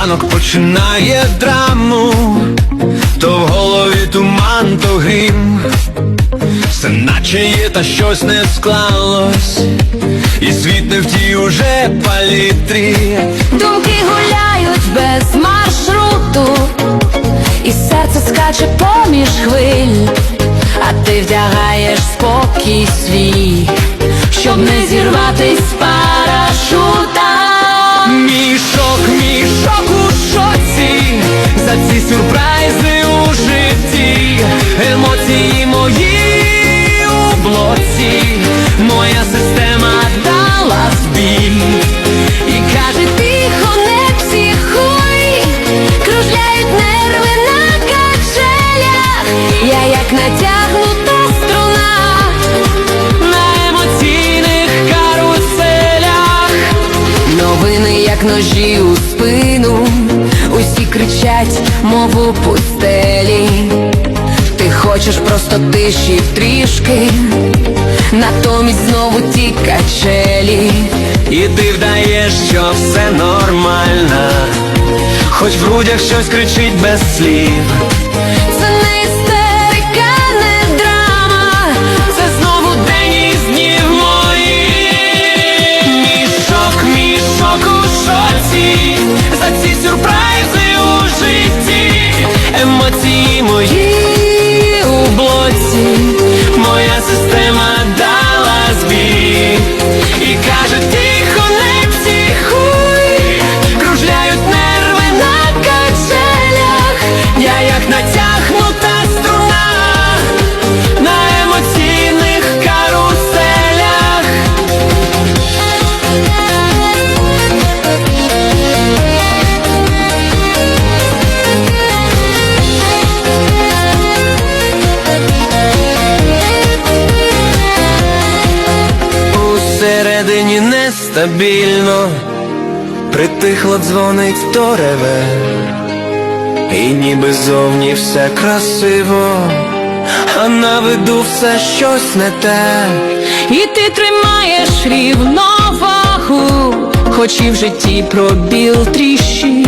ранок починає драму, то в голові туман, то грім, все наче є, та щось не склалось, і світ не в тій уже палітрі. Думки гуляють без маршруту, і серце скаче поміж хвиль, а ти вдягаєш спокій свій, щоб не зірватись мої у блоці, моя система дала збій. І каже, тихо, не психуй, кружляють нерви на качелях, я як натягнута струна. на емоційних каруселях. Новини, як ножі у спину, усі кричать, мов у пустелі. Хочеш просто тиші трішки, натомість знову ті качелі. І ти вдаєш, що все нормально, хоч в грудях щось кричить без слів. Нестабільно, притихло дзвонить то реве, і ніби зовні все красиво, а на виду все щось не те. і ти тримаєш рівновагу, хоч і в житті пробіл тріщить.